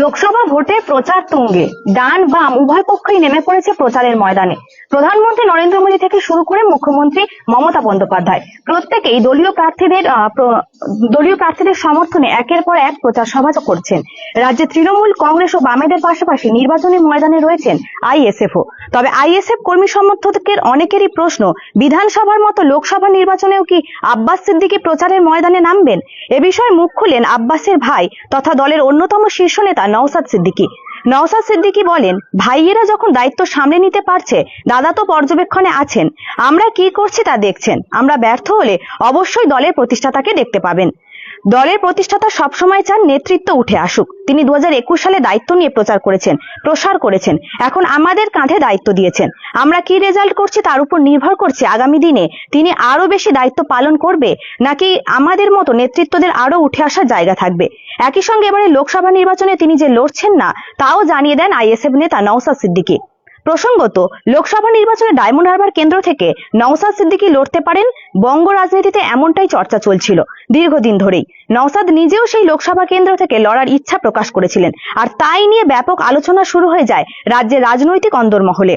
লোকসভা ভোটে প্রচার তুঙ্গে। ডান বাম উভয় পক্ষই নেমে পড়েছে প্রচারের ময়দানে। প্রধানমন্ত্রী নরেন্দ্র মোদী থেকে শুরু করে মুখ্যমন্ত্রী মমতা বন্দ্যোপাধ্যায়। প্রত্যেকেই দলীয় প্রার্থীদের দলীয় প্রার্থীদের সমর্থনে একের পর এক প্রচার সভা করছেন। রাজ্যে তৃণমূল, কংগ্রেস ও বামেদের পাশাপাশি নির্বাচনী ময়দানে রয়েছেন আইএসএফও। তবে আইএসএফ কর্মী সমর্থকের অনেকেরই প্রশ্ন, বিধানসভার মতো লোকসভা নির্বাচনেও কি আব্বাস সিদ্দিকী প্রচারের ময়দানে নামবেন? এ বিষয়ে মুখ খুলেন আব্বাসের ভাই তথা দলের অন্যতম শীর্ষ নেতা নওসাদ সিদ্দিকী। নওসাদ সিদ্দিকী বলেন, ভাইয়েরা যখন দায়িত্ব সামলে নিতে পারছে, দাদা তো পর্যবেক্ষণে আছেন। আমরা কি করছি তা দেখছেন। আমরা ব্যর্থ হলে অবশ্যই দলের প্রতিষ্ঠাতাকে দেখতে পাবেন। দলের প্রতিষ্ঠাতা সবসময় চান নেতৃত্ব উঠে আসুক। তিনি দু হাজার একুশ সালে দায়িত্ব নিয়ে প্রচার করেছেন, প্রসার করেছেন। এখন আমাদের কাঁধে দায়িত্ব দিয়েছেন। আমরা কি রেজাল্ট করছি তার উপর নির্ভর করছে আগামী দিনে? তিনি আরও বেশি দায়িত্ব পালন করবে? নাকি আমাদের মতো নেতৃত্বদের আরও উঠে আসার জায়গা থাকবে? একই সঙ্গে এবারে লোকসভা নির্বাচনে তিনি যে লড়ছেন না, তাও জানিয়ে দেন আইএসএফ নেতা নওসাদ সিদ্দিকী। প্রসঙ্গত, লোকসভা নির্বাচনে ডায়মন্ড হারবার কেন্দ্র থেকে নওসাদ সিদ্দিকী লড়তে পারেন, বঙ্গ রাজনীতিতে এমনটাই চর্চা চলছিল দীর্ঘদিন ধরেই। নওসাদ নিজেও সেই লোকসভা কেন্দ্র থেকে লড়ার ইচ্ছা প্রকাশ করেছিলেন, আর তাই নিয়ে ব্যাপক আলোচনা শুরু হয়ে যায় রাজ্যের রাজনৈতিক অন্দরমহলে।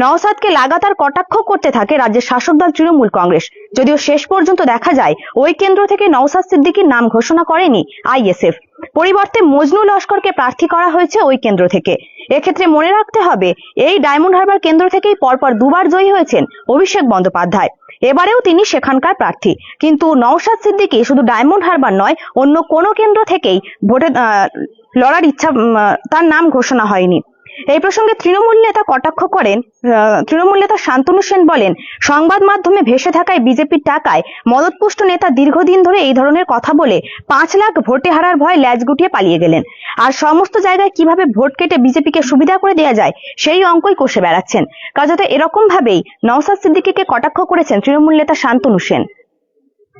নওসাদকে লাগাতার কটাক্ষ করতে থাকে রাজ্যের শাসক দল তৃণমূল কংগ্রেস, যদিও শেষ পর্যন্ত দেখা যায় ওই কেন্দ্র থেকে নওসাদ সিদ্দিকীর নাম ঘোষণা করেনি আইএসএফ। পরিবর্তে মজনু লস্করকে প্রার্থী করা হয়েছে ওই কেন্দ্র থেকে। এক্ষেত্রে মনে রাখতে হবে, এই ডায়মন্ড হারবার কেন্দ্র থেকেই পরপর দুবার জয়ী হয়েছেন অভিষেক বন্দ্যোপাধ্যায়। এবারেও তিনি সেখানকার প্রার্থী। কিন্তু নওশাদ সিদ্দিকি শুধু ডায়মন্ড হারবার নয়, অন্য কোনো কেন্দ্র থেকেই ভোটে লড়ার ইচ্ছা তার নাম ঘোষণা হয়নি। এই প্রসঙ্গে তৃণমূল নেতা কটাক্ষ করেন তৃণমূল নেতা শান্তনু সেন বলেন, সংবাদ মাধ্যমে ভেসে থাকায় বিজেপির টাকায় মদতপুষ্ট নেতা দীর্ঘদিন ধরে এই ধরনের কথা বলে পাঁচ লাখ ভোটে হারার ভয় ল্যাজ গুটিয়ে পালিয়ে গেলেন। আর সমস্ত জায়গায় কীভাবে ভোট কেটে বিজেপিকে সুবিধা করে দেওয়া যায়, সেই অঙ্কই কষে বেড়াচ্ছেন। কাজতে এরকম ভাবেই নওসাদ সিদ্দিকীকে কটাক্ষ করেছেন তৃণমূল নেতা শান্তনু সেন।